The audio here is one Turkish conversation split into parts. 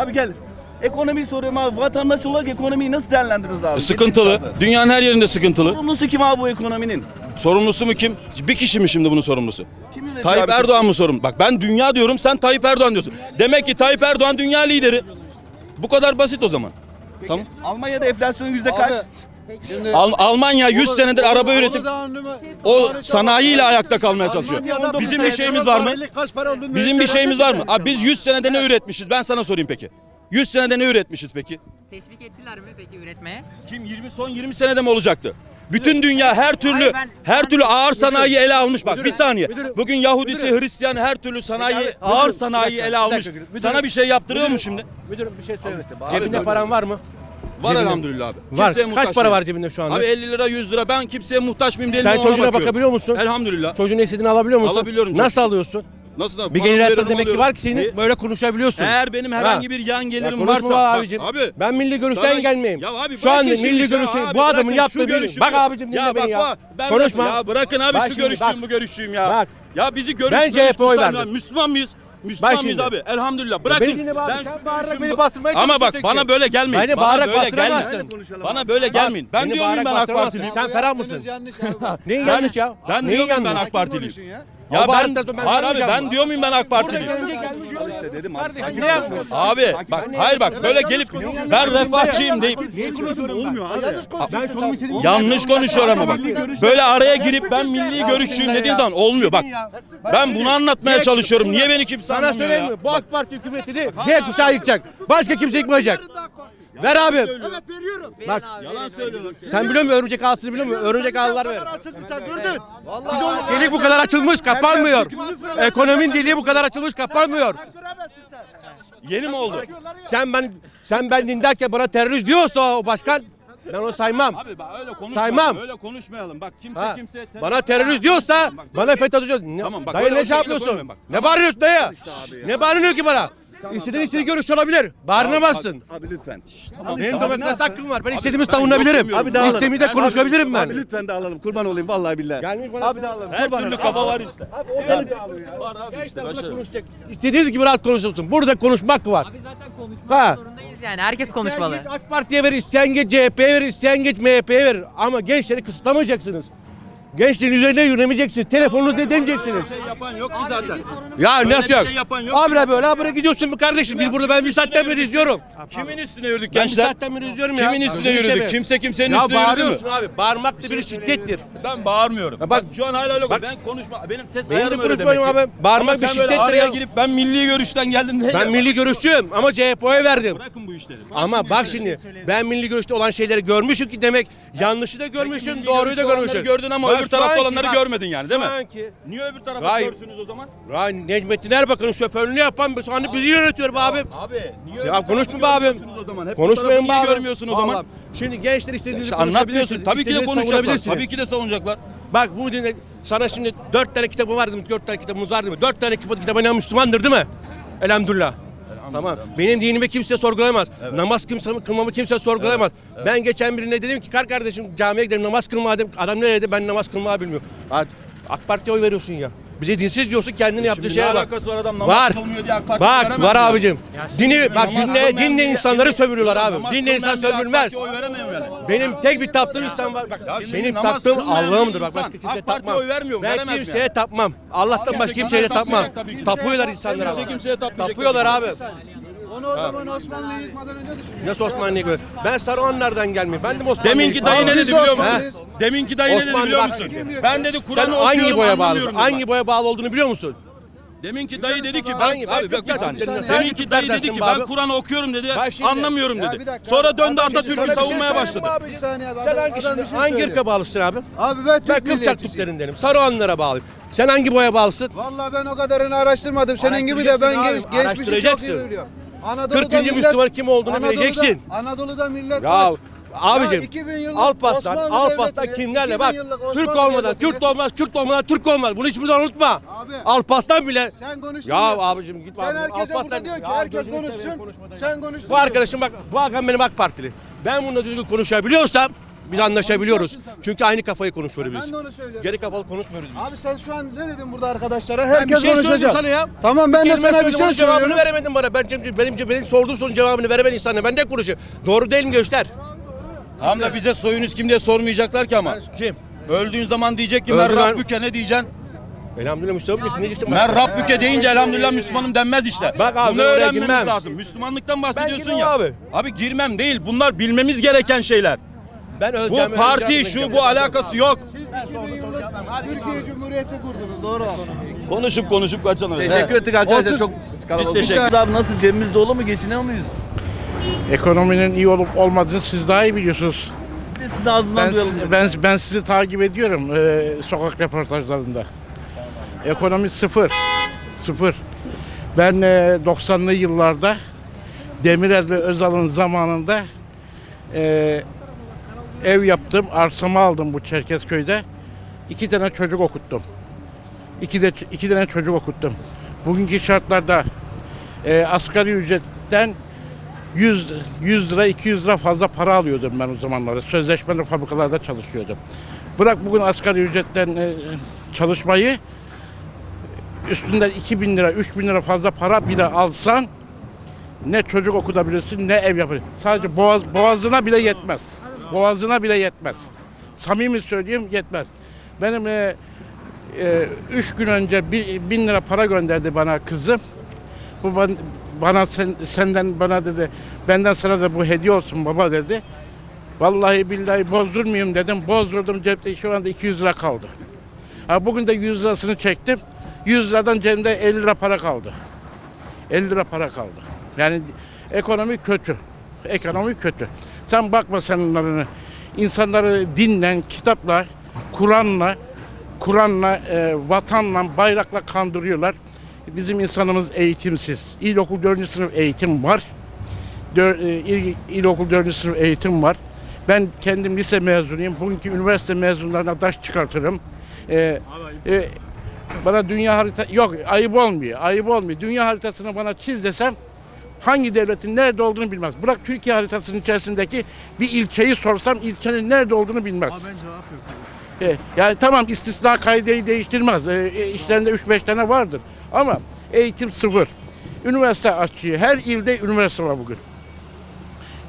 Abi gel. Ekonomiyi soruyorum abi. Vatandaş olarak ekonomiyi nasıl değerlendiriyoruz abi? Sıkıntılı. Yedi Dünyanın her yerinde sıkıntılı. Sorumlusu kim abi bu ekonominin? Sorumlusu mu kim? Bir kişi mi şimdi bunun sorumlusu? Kim yönetiyor Tayyip abi? Erdoğan mı sorumlu? Bak ben dünya diyorum sen Tayyip Erdoğan diyorsun. Demek ki Tayyip Erdoğan dünya lideri. Bu kadar basit o zaman. Tamam. Almanya'da enflasyon yüzde kaç? Şimdi Al- Almanya 100 senedir araba üretip Uludağ nüme- o sanayiyle Almanya- ayakta kalmaya çalışıyor. Almanya'da Bizim bir sene şeyimiz var mı? vatandaşlık Kaç para olduğunu Bizim bir merak şeyimiz var mı? Abi biz 100 senede ne üretmişiz? Ben sana sorayım peki. 100 senede ne üretmişiz peki? Teşvik ettiler mi peki üretmeye? Kim 20 son 20 senede mi olacaktı? Bütün dünya her türlü Hayır, ben- her ben- türlü ağır sanayi ele almış. Bak bir saniye. müdürüm, Bugün Yahudisi, Hristiyan her türlü sanayi Peki abi, ağır müdürüm, sanayi dakika, ele bir almış. dakika, müdürüm. Sana bir şey yaptırıyor mu şimdi? Müdürüm bir şey söyle. Cebinde paran var mı? Var Cebinde- elhamdülillah abi. Var. Kimseye muhtaç Kaç para değilim. var cebinde şu anda? Abi 50 lira 100 lira ben kimseye muhtaç mıyım değilim Sen ona çocuğuna bakıyorum. bakabiliyor musun? Elhamdülillah. Çocuğun istediğini alabiliyor musun? Alabiliyorum Nasıl alıyorsun? Nasıl da Bir gelir veririm, demek ki var ki senin E, böyle konuşabiliyorsun. Eğer benim herhangi Ha. bir yan Ya gelirim konuşma varsa abicim. abi ben milli görüşten sana- gelmeyeyim. Ya abi şu an şimdi milli ya abi, bu adamın bırakın şu yaptığı bir. Bak abicim dinle ya beni bak, ya. bak, ben Konuşma. Ya bırakın abi Bak şu şimdi, görüşçüyüm bak. bu görüşçüyüm ya. Bak. Ya bizi görüş Ben görüş CHP 'ye oy verdim. Müslüman mıyız? Müslüman mıyız abi? Elhamdülillah. Bırakın. beni dinle abi, Ben sen şu bağırarak görüşümü- beni bastırmaya Ama bak bana böyle gelmeyin. Beni Bana bağırarak böyle bastıramazsın. gelmeyin. Bana böyle gelmeyin. Ben Beni diyor muyum ben bağırarak AK bastıramazsın. Partiliyim? Sen ferah mısın? yanlış abi. Neyin Ben- yanlış ya? Ben Neyin diyor muyum ben yanlış? AK Partiliyim? Ya. Ben hayır abi ben diyor muyum ben AK Partiliyim? İşte dedim abi. Kardeşim, sakin ne ol. yapıyorsun? Abi bak hayır bak böyle gelip ben refahçıyım deyip Niye konuşuyorum Olmuyor abi. Yanlış konuşuyorsun. Ben çocuğumu istediğim yanlış konuşuyor ama bak. Böyle araya girip ben milli görüşçüyüm dediği zaman olmuyor bak. Ben bunu anlatmaya çalışıyorum. Niye beni kimse Sana anlamıyor söyleyeyim ya? mi? Bu AK Parti hükümetini Z kuşağı yıkacak. Başka kimse yıkmayacak. Ver abi. Evet veriyorum. Bak Yalan söylüyorlar. sen biliyor musun örümcek ağasını biliyor musun? Örümcek ağlar ver. Açıldı sen gördün. Vallahi Delik bu kadar açılmış kapanmıyor. Ekonominin deliği bu kadar açılmış kapanmıyor. göremezsin sen. Yeni mi oldu? Sen ben sen ben din derken bana terörist diyorsa o başkan ben onu saymam. Abi bak öyle konuşmayalım. Saymam. Öyle konuşmayalım. Bak kimse Ha, kimseye terörist- bana terörist diyorsa bana FETÖ diyor. Ne, Tamam, bak dayı o ne şey şekilde yapıyorsun? konuşmayın bak. Ne bağırıyorsun dayı? Ne bağırıyorsun ki bana? İstediğin istediğin görüş olabilir. Bağırınamazsın. Abi lütfen. Benim demokrasi hakkım var. Ben istediğimi savunabilirim. Abi dağılalım. İstediğimi de konuşabilirim ben. Abi lütfen dağılalım. Kurban olayım vallahi billahi. Gelmiş bana Abi dağılalım. Her kurban türlü kafa var işte. Abi Var abi işte. konuşacak. İstediğiniz gibi rahat konuşursun. Burada konuşmak var. Abi zaten Ha. konuşmak zorundayız yani. Herkes konuşmalı. AK Parti'ye ver, isteyen git CHP'ye ver, isteyen git MHP'ye ver. Ama gençleri kısıtlamayacaksınız. Gençlerin üzerine yürümeyeceksiniz. Telefonunuzu edemeyeceksiniz. Bir şey yapan yok ki zaten. Ya Öyle nasıl bir yok? şey yapan yok. Abi böyle abi gidiyorsun mu kardeşim? Biz burada ben bir saatten beri izliyorum. Kimin üstüne yürüdük Ben bir gençler? saatten beri izliyorum ya. Kimin üstüne şey yürüdük? mi? Kimse kimsenin Ya üstüne yürüdü mü? bağırıyorsun abi. Bağırmak da bir şiddettir. Ben bağırmıyorum. Ya bak bak- şu an hala öyle bak- ben konuşma. Benim ses Benim de ayarım öyle demek ki. abi. Bağırmak Ama bir sen böyle şiddettir araya ya. girip ben milli görüşten geldim diye. Ben milli görüşçüyüm ama CHP'ye verdim. Bırakın bu işleri. Ama bu bak şimdi ben milli görüşte olan şeyleri görmüşüm ki demek yanlışı da görmüşüm, Milli doğruyu da görüşte olanları görmüşüm. gördün ama öbür tarafta olanları bak, görmedin yani değil mi? Şu anki Niye öbür tarafa Vay. görsünüz o zaman? Vay Necmettin Erbakan'ın şoförlüğünü yapan şu anda bizi yönetiyor be abim. Abi niye Ya konuşma be abim. görmüyorsunuz o zaman? Hep bu Konuşmayın be abim. görmüyorsun o zaman? Şimdi gençler istediğinizi İşte anlatmıyorsun. Tabii ki de konuşacaklar. Tabii ki de savunacaklar. Bak bunu dinle. Sana şimdi dört tane kitabı vardı mı? Dört tane kitabımız vardı mı? Dört tane kitap, kitaba ne Müslümandır değil mi? Elhamdülillah. Tamam. Benim dinimi kimse sorgulayamaz. Namaz kimse, kılmamı kimse sorgulayamaz. Ben geçen birine dedim ki kar kardeşim camiye gidelim namaz kılma dedim. Adam ne dedi? Ben namaz kılmayı bilmiyorum. Ha, AK Parti'ye oy veriyorsun ya. Bize dinsiz diyorsun kendini yaptığı şeye bak. alakası var adam namaz Var. kılmıyor diye AK Parti Bak veremez var mi? abicim. Dini bak Namaz dinle kılmayan dinle bir- insanları sömürüyorlar abi. Namaz Dinle insan kılmayan bir AK sömürülmez. Parti'ye oy veremiyor yani. Benim tek bir taptığım insan var. Bak şimdi benim namaz taptığım kılmayan bir Allah'ımdır bak insan başka kimseye AK Parti'ye tapmam. oy vermiyor, Ben veremez kimseye yani. tapmam. Allah'tan başka kimseye de tapmam. tapmayacak tabii ki. Tapıyorlar insanlara. Kimse kimseye tapmayacak Tapıyorlar tabii abi. Onu o zaman Osmanlı'yı yıkmadan önce düşünün. Nasıl Osmanlı'ya göre? Ben Saruhanlardan gelmeyeyim. Ben de mi Deminki dayı ne dedi de biliyor musun? Deminki dayı ne dedi Osmanlı biliyor bak- musun? Ben dedi Sen Kur'an'ı hangi okuyorum boya bağlı? anlamıyorum. Hangi boya bağlı olduğunu biliyor musun? Deminki dayı dedi ki ben Hangi- ben abi bak bir saniye. Deminki dayı dedi ki be ben abi. Kur'an'ı okuyorum dedi. Bak şimdi- Anlamıyorum Ya dedi. dakika. Sonra döndü şey Atatürk'ü bir şey savunmaya söyleyeyim başladı. mi abi? Bir saniye abi. Sen Adam- hangi, adam bir şey hangi söylüyor. ırka bağlısın abi? Abi ben Ben Türk Kıpçak milliyetçisiyim. Türklerindenim. Saruhanlara bağlıyım. Sen hangi boya bağlısın? Vallahi ben o kadarını araştırmadım. Senin gibi de ben Araştıracaksın geçmişi çok iyi araştıracaksın. biliyorum. Anadolu'da 40. millet- Müslüman kim olduğunu Anadolu'da- bileceksin. Anadolu'da millet Ya kaç? abicim Ya 2000 yıllık Alparslan, Osmanlı Alparslan Devleti'ni, kimlerle 2000 bak. Türk olmadan Kürt olmaz, Kürt olmadan Türk olmaz. Bunu hiçbir zaman unutma. Abi. Alparslan bile Sen konuştun Ya abicim git Sen herkese Alparslan- burada diyor ki Ya herkes konuşsun. Sen konuştun. Bu arkadaşım bak bu adam benim AK Partili. Ben bununla düzgün konuşabiliyorsam biz anlaşabiliyoruz. Çünkü aynı kafayı konuşuyoruz Ben biz. de onu söylüyorum. Geri kafalı konuşmuyoruz biz. Abi sen şu an ne dedin burada arkadaşlara? Ben Herkes bir şey konuşacak. sana ya. Tamam ben de Kelime sana bir şey onun cevabını söylüyorum. veremedin bana. Ben benim, benim, benim sorduğum sorunun cevabını veremen insana. Ben ne konuşuyorum? Doğru değil mi göster? Tam da bize soyunuz kim diye sormayacaklar ki ama. Kim? Öldüğün zaman diyecek ki Öldüren- mer Rabbüke ne diyeceksin? Elhamdülillah Müslüman diyeceksin. Ne diyeceksin? Mer Rabbüke deyince elhamdülillah Müslümanım denmez işte. Bak abi, Bunu ben öğrenmemiz girmem. lazım. Müslümanlıktan bahsediyorsun ya. abi. Abi girmem değil. Bunlar bilmemiz gereken şeyler. Ben Bu öleceğim. parti öleceğim, şu bu alakası yok. Siz 2000 yıllık Türkiye Cumhuriyeti kurdunuz doğru abi. Konuşup konuşup kaçan öyle. Teşekkür ettik arkadaşlar. Çok Biz teşekkür ederiz. Abi nasıl cebimiz dolu mu geçiniyor muyuz? Ekonominin iyi olup olmadığını siz daha iyi biliyorsunuz. De sizin ağzından Ben, duyalım. ben, ben sizi takip ediyorum e, sokak röportajlarında. Ekonomi sıfır. Sıfır. Ben e, 90'lı yıllarda Demirel ve Özal'ın zamanında e, ev yaptım, arsamı aldım bu Çerkezköy'de. İki tane çocuk okuttum. İki, de, iki tane çocuk okuttum. Bugünkü şartlarda e, asgari ücretten 100, 100 lira 200 lira fazla para alıyordum ben o zamanlarda. Sözleşmeli fabrikalarda çalışıyordum. Bırak bugün asgari ücretten e, çalışmayı üstünden 2000 lira 3000 lira fazla para bile alsan ne çocuk okutabilirsin ne ev yapabilirsin. Sadece boğaz, boğazına bile yetmez. Boğazına bile yetmez. Samimi söyleyeyim yetmez. Benim e, e, üç gün önce bir, bin lira para gönderdi bana kızım. Bu ban- bana sen, senden bana dedi. Benden sana da bu hediye olsun baba dedi. Vallahi billahi bozdurmayayım dedim. Bozdurdum cepte şu anda 200 lira kaldı. Ha bugün de 100 lirasını çektim. 100 liradan cebimde 50 lira para kaldı. 50 lira para kaldı. Yani ekonomi kötü. Ekonomi kötü. Sen bakma senlerini. İnsanları dinle, kitapla, Kur'an'la, Kur'an'la, e, vatanla, bayrakla kandırıyorlar. Bizim insanımız eğitimsiz. İlkokul 4. sınıf eğitim var. Dör, e, il, ilkokul 4. sınıf eğitim var. Ben kendim lise mezunuyum. Bugünkü üniversite mezunlarına taş çıkartırım. E, e, bana dünya harita yok ayıp olmuyor. Ayıp olmuyor. Dünya haritasını bana çiz desem hangi devletin nerede olduğunu bilmez. Bırak Türkiye haritasının içerisindeki bir ilçeyi sorsam ilçenin nerede olduğunu bilmez. E, yani tamam istisna kaideyi değiştirmez. E, e, işlerinde 3-5 tane vardır. Ama eğitim sıfır. Üniversite açıyor. Her ilde üniversite var bugün.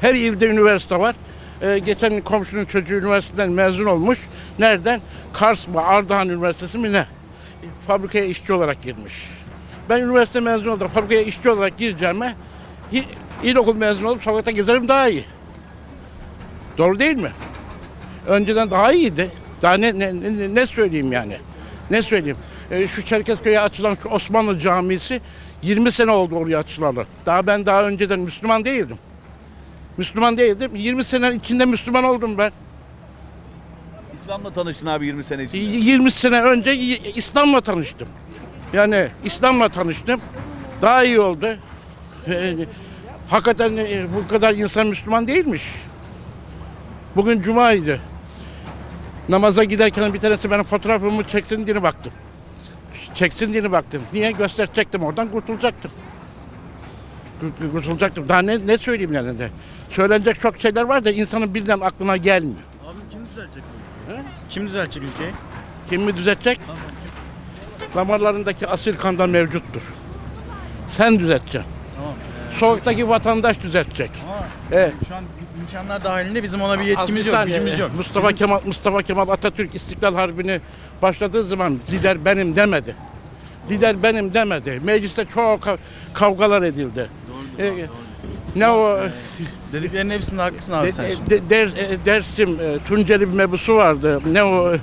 Her ilde üniversite var. E, geçen komşunun çocuğu üniversiteden mezun olmuş. Nereden? Kars mı? Ardahan Üniversitesi mi ne? E, Fabrikaya işçi olarak girmiş. Ben üniversite mezunu oldum. Fabrikaya işçi olarak gireceğime ilkokul mezunu olup sokakta gezerim daha iyi. Doğru değil mi? Önceden daha iyiydi. Daha ne, ne, ne, ne söyleyeyim yani? Ne söyleyeyim? Ee, şu Çerkezköy'e açılan şu Osmanlı Camisi 20 sene oldu oraya açılalı. Daha ben daha önceden Müslüman değildim. Müslüman değildim. 20 sene içinde Müslüman oldum ben. İslam'la tanıştın abi 20 sene içinde. 20 sene önce İslam'la tanıştım. Yani İslam'la tanıştım. Daha iyi oldu. Ee, hakikaten e, bu kadar insan Müslüman değilmiş. Bugün Cuma'ydı. Namaza giderken bir tanesi benim fotoğrafımı çeksin diye baktım. Çeksin diye baktım. Niye? Gösterecektim oradan kurtulacaktım. Kurt- Kurtulacaktım. Daha ne, ne söyleyeyim yani de. Söylenecek çok şeyler var da insanın birden aklına gelmiyor. Kim düzelecek bu ülkeyi? Kim düzelecek ülkeyi? Kim mi düzeltecek? Damarlarındaki asil kandan mevcuttur. Sen düzelteceksin. Tamam. Sokaktaki vatandaş düzeltecek. Ama Evet. şu an imkanlar dahilinde bizim ona bir yetkimiz yok, saniye. gücümüz yok. Mustafa Bizim- Kemal Mustafa Kemal Atatürk İstiklal Harbi'ni başladığı zaman lider benim demedi. Lider benim demedi. Mecliste çok kav- kavgalar edildi. Ee, Ne o Dediklerinin hepsinde haklısın abi de, sen. şimdi. de- der, e, Dersim e, Tunceli bir mebusu vardı. Ne o e,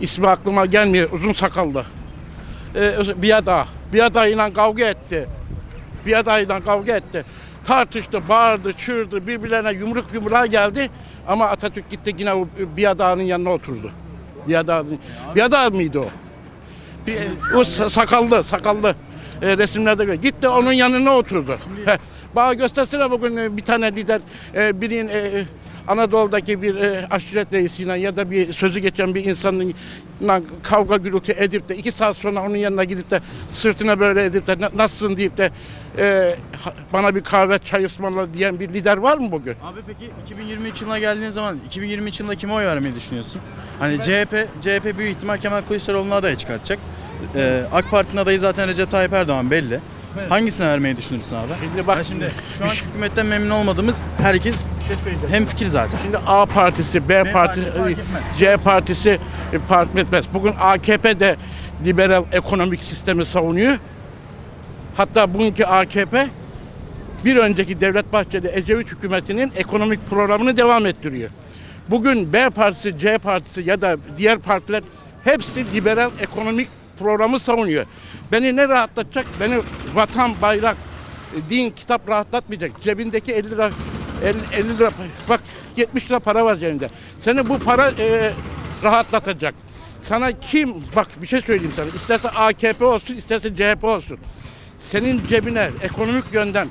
ismi aklıma gelmiyor. Uzun sakallı. E, bir ada. Bir adayla kavga etti. Bir adayla kavga etti. Tartıştı, bağırdı, çığırdı, birbirlerine yumruk yumruğa geldi. Ama Atatürk gitti yine o bir adağının yanına oturdu. Bir ada, bir ada mıydı o? Bir, o sa- sakallı, sakallı. E, resimlerde gör. Gitti onun yanına oturdu. Bana göstersene bugün e, bir tane lider, e, birinin e, Anadolu'daki bir e, aşiret reisiyle ya da bir sözü geçen bir insanla kavga gürültü edip de iki saat sonra onun yanına gidip de sırtına böyle edip de "Na- nasılsın deyip de e, bana bir kahve çay ısmarla diyen bir lider var mı bugün? Abi peki 2023 yılına geldiğin zaman 2023 yılında kime oy vermeyi düşünüyorsun? Hani CHP CHP büyük ihtimal Kemal Kılıçdaroğlu'nu adaya çıkartacak. Ee, AK Parti'nin adayı zaten Recep Tayyip Erdoğan belli. Hangisine vermeyi düşünürsün abi? Şimdi bak- Ya şimdi şu an hükümetten memnun olmadığımız herkes hem fikir zaten. Şimdi A partisi, B, B partisi, partisi fark etmez. C partisi e, fark etmez. Bugün AKP de liberal ekonomik sistemi savunuyor. Hatta bugünkü AKP bir önceki Devlet Bahçeli Ecevit hükümetinin ekonomik programını devam ettiriyor. Bugün B partisi, C partisi ya da diğer partiler hepsi liberal ekonomik programı savunuyor. Beni ne rahatlatacak? Beni vatan, bayrak, e, din, kitap rahatlatmayacak. Cebindeki 50 lira 50, 50 lira bak 70 lira para var cebinde. Seni bu para e, rahatlatacak. Sana kim bak bir şey söyleyeyim sana. İsterse AKP olsun, isterse CHP olsun. Senin cebine ekonomik yönden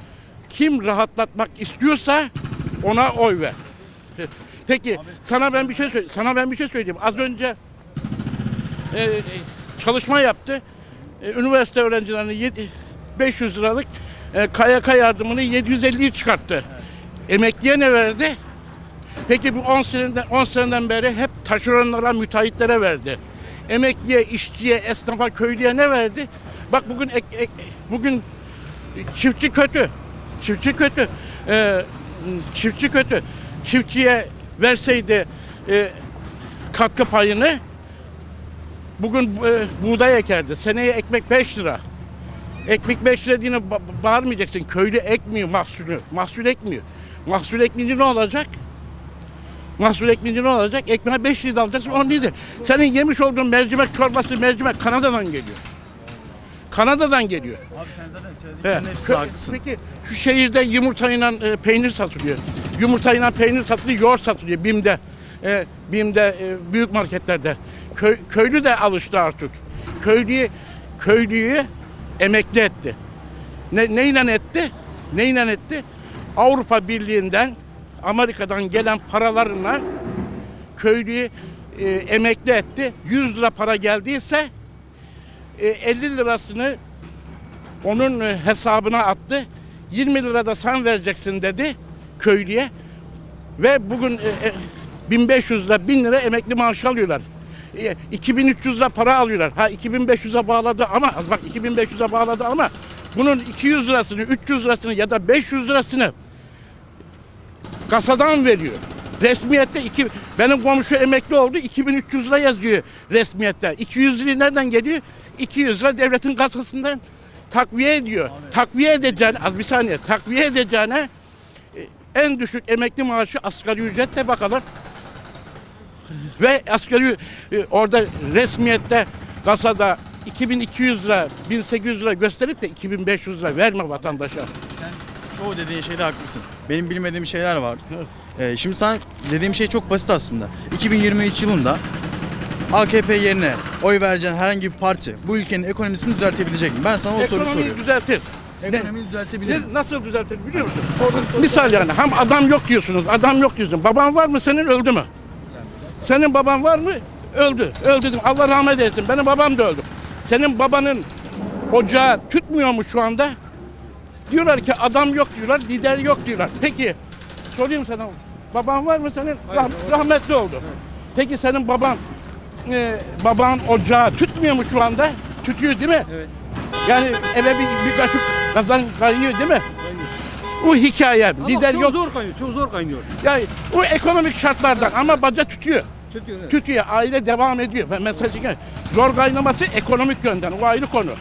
kim rahatlatmak istiyorsa ona oy ver. Peki sana ben bir şey söyleyeyim. Sana ben bir şey söyleyeyim. Az önce e, e, çalışma yaptı. E, üniversite öğrencilerine yedi- 500 liralık e, KYK yardımını 750'yi çıkarttı. Emekliye ne verdi? Peki bu 10 seneden 10 seneden beri hep taşeronlara, müteahhitlere verdi. Emekliye, işçiye, esnafa, köylüye ne verdi? Bak bugün ek- ek- bugün çiftçi kötü. Çiftçi kötü. Ee, çiftçi kötü. Çiftçiye verseydi e, katkı payını bugün e, buğday ekerdi. Seneye ekmek 5 lira. Ekmek 5 lira diye ba- bağırmayacaksın. Köylü ekmiyor mahsulü. Mahsul ekmiyor. Mahsul ekmeyince ne olacak? Mahsul ekmeyince ne olacak? Ekmeğe 5 lira alacaksın 10 lira. Senin yemiş olduğun mercimek çorbası mercimek Kanada'dan geliyor. Kanada'dan geliyor. Abi sen zaten He. söylediklerinin hepsinde haklısın. Peki şu şehirde yumurtayla e, peynir satılıyor. Yumurtayla peynir satılıyor, yoğurt satılıyor BİM'de. E, BİM'de e, büyük marketlerde. Köy, köylü de alıştı artık. Köylüyü köylüyü emekli etti. Ne, neyle etti? Neyle etti? Avrupa Birliği'nden Amerika'dan gelen paralarla köylüyü e, emekli etti. 100 lira para geldiyse e, 50 lirasını onun e, hesabına attı. 20 lira da sen vereceksin dedi köylüye. Ve bugün e, e, 1500 lira 1000 lira emekli maaşı alıyorlar. E, 2300 lira para alıyorlar. Ha 2500'e bağladı ama bak 2500'e bağladı ama bunun 200 lirasını, 300 lirasını ya da 500 lirasını kasadan veriyor. Resmiyette iki, benim komşu emekli oldu 2300 lira yazıyor resmiyette. 200 lira nereden geliyor? 200 lira devletin kasasından takviye ediyor. Takviye edeceğine, az bir saniye, takviye edeceğine e, en düşük emekli maaşı asgari ücretle bakalım. Ve asgari e, orada resmiyette kasada 2200 lira, 1800 lira gösterip de 2500 lira verme vatandaşa. Sen çoğu dediğin şeyde haklısın. Benim bilmediğim şeyler var. Ee, şimdi sana dediğim şey çok basit aslında. 2023 yılında AKP yerine oy vereceğin herhangi bir parti bu ülkenin ekonomisini düzeltebilecek mi? Ben sana o soruyu Ekonomiyi soruyorum. düzeltir. Ekonomiyi düzeltebilir mi? Nasıl düzeltir biliyor musun? Misal yani hem adam yok diyorsunuz, adam yok diyorsun. Baban var mı senin öldü mü? Senin baban var mı? Öldü. Öldü. dedim. Allah rahmet eylesin. Benim babam da öldü. Senin babanın ocağı tütmüyor mu şu anda? Diyorlar ki adam yok diyorlar, lider yok diyorlar. Peki sorayım sana. Baban var mı senin? Rah- rahmetli oldu. Peki senin baban e, baban ocağı tütmüyor mu şu anda? Tütüyor değil mi? Evet. Yani eve bir, bir kaşık kazan kaynıyor değil mi? Bu hikaye. lider çok yok. zor kaynıyor, çok zor kaynıyor. Yani bu ekonomik şartlardan ama baca tütüyor. Tutuyor. Aile devam ediyor. Ben mesajı gel. Zor kaynaması ekonomik yönden. O ayrı konu.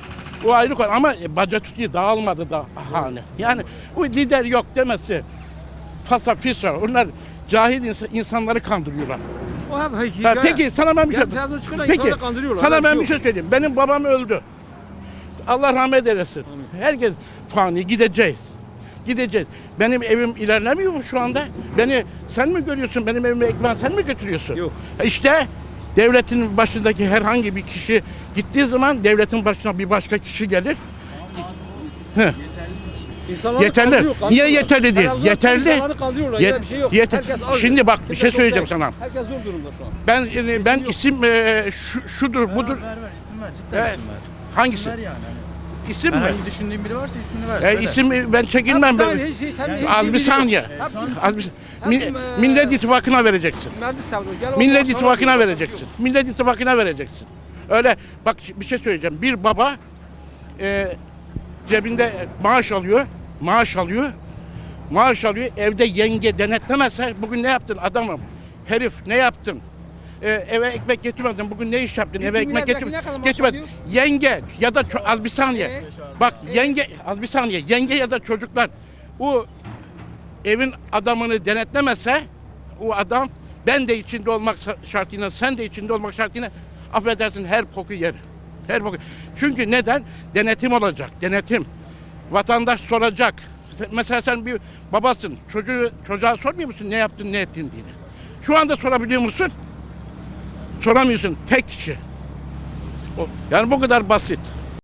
O ayrı konu ama e, baca tütüyor. Dağılmadı da hane. Yani bu lider yok demesi. Fasa fisa. Onlar cahil ins- insanları kandırıyorlar. O hep hikaye. Ha, peki sana ben bir şey Peki sana ben bir şey şey söyleyeyim. Benim babam öldü. Allah rahmet eylesin. Herkes fani gideceğiz. Gideceğiz. Benim evim ilerlemiyor mu şu anda? Beni sen mi görüyorsun? Benim evime ekmeği sen mi götürüyorsun? Yok. İşte devletin başındaki herhangi bir kişi gittiği zaman devletin başına bir başka kişi gelir. Heh. İnsanları yeterli. kazıyor, Niye kazıyorlar. yeterli değil? Televizyonda Yeterli. Yet- bir şey yok. yeter- Herkes. Şimdi bak bir Kimse şey söyleyeceğim değil. sana. Herkes zor durumda şu an. Ben e, ben isim e, şu, şudur budur. Ver ver isim ver cidden Evet. isim ver. Hangisi? İsim ver yani. Hani İsim mi? herhangi düşündüğün biri varsa ismini ver. E, söyle. isim ben çekinmem. Ben. şey, sen Az bir hiç saniye. Az bir Min- Hepim, e, Millet İttifakı'na vereceksin. Millet İttifakı'na vereceksin. Millet İttifakı'na vereceksin. Öyle bak bir şey söyleyeceğim. Bir baba e, cebinde maaş alıyor. Maaş alıyor. Maaş alıyor. Evde yenge denetlemezse bugün ne yaptın adamım? Herif ne yaptın? E, eve ekmek getirmedin. Bugün ne iş yaptın? Bir Eve ekmek getir getirmedin. Yenge ya da az bir saniye. E? Bak yenge az bir saniye. Yenge ya da çocuklar bu evin adamını denetlemese o adam ben de içinde olmak şartıyla sen de içinde olmak şartıyla affedersin her koku yer. Her koku. Çünkü neden? Denetim olacak. Denetim. Vatandaş soracak. Mesela sen bir babasın. Çocuğu, çocuğa sormuyor musun ne yaptın ne ettin diye. Şu anda sorabiliyor musun? Soramıyorsun. Tek kişi. Yani bu kadar basit.